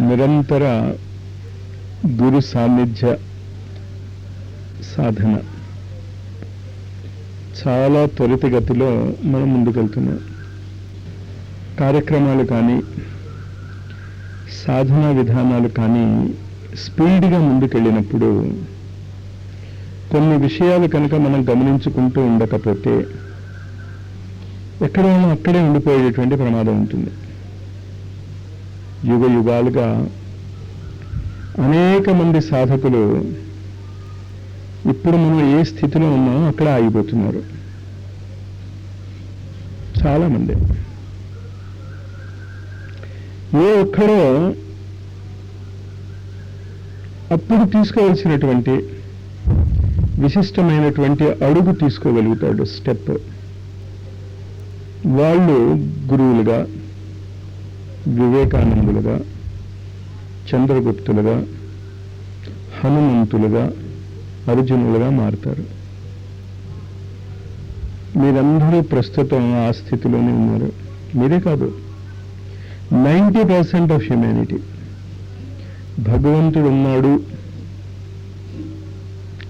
నిరంతర గురు సాన్నిధ్య సాధన. చాలా త్వరితగతిలో మనం ముందుకెళ్తున్నాం. కార్యక్రమాలు కానీ సాధనా విధానాలు కానీ స్పీడ్గా ముందుకెళ్ళినప్పుడు కొన్ని విషయాలు కనుక మనం గమనించుకుంటూ ఉండకపోతే ఎక్కడైనా అక్కడే ఉండిపోయేటువంటి ప్రమాదం ఉంటుంది. యుగ యుగాలుగా అనేక మంది సాధకులు ఇప్పుడు మనం ఏ స్థితిలో ఉన్నామో అక్కడ ఆగిపోతున్నారు. చాలా మంది ఏ ఒక్కడో అప్పుడు తీసుకోవాల్సినటువంటి విశిష్టమైనటువంటి అడుగు తీసుకోగలుగుతాడు స్టెప్. వాళ్ళు గురువులుగా వివేకానందులుగా చంద్రగుప్తులుగా హనుమంతులుగా అర్జునులుగా మారుతారు. మీరందరూ ప్రస్తుతం ఆ స్థితిలోనే ఉన్నారు. మీరే కాదు నైంటీ పర్సెంట్ ఆఫ్ హ్యుమానిటీ. భగవంతుడు ఉన్నాడు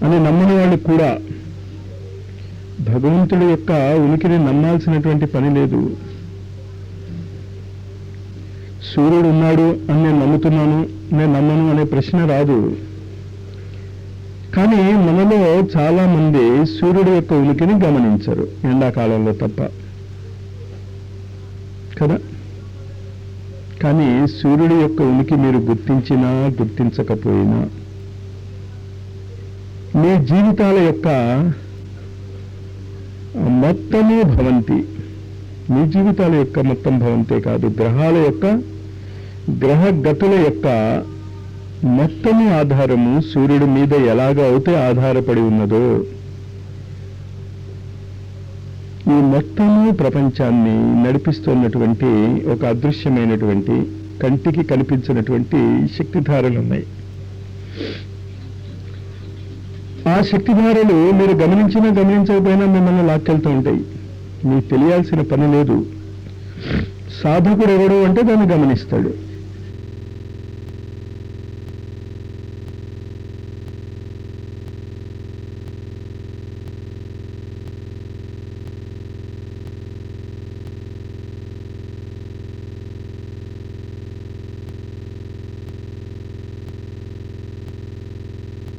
అని నమ్మని వాళ్ళు కూడా భగవంతుడి యొక్క ఉనికిని నమ్మాల్సినటువంటి పని లేదు. సూర్యుడు ఉన్నాడు అని నేను నమ్ముతున్నాను నేను నమ్మను అనే ప్రశ్న రాదు. కానీ మనలో చాలా మంది సూర్యుడు యొక్క ఉనికిని గమనించరు ఎండాకాలంలో తప్ప. కదా? కానీ సూర్యుడి యొక్క ఉనికి మీరు గుర్తించినా గుర్తించకపోయినా మీ జీవితాల యొక్క మొత్తము భవంతి. మీ జీవితాల యొక్క మొత్తం భవంతే కాదు గ్రహాల యొక్క గ్రహ గతుల యొక్క మొత్తము ఆధారము సూర్యుడి మీద ఎలాగ అయితే ఆధారపడి ఉన్నదో ఈ మొత్తము ప్రపంచాన్ని నడిపిస్తున్నటువంటి ఒక అదృశ్యమైనటువంటి కంటికి కనిపించినటువంటి శక్తిధారలు ఉన్నాయి. ఆ శక్తిధారలు మీరు గమనించినా గమనించకపోయినా మిమ్మల్ని లాక్కెళ్తూ ఉంటాయి. మీకు తెలియాల్సిన పని లేదు. సాధకుడు ఎవడు అంటే దాన్ని గమనిస్తాడు.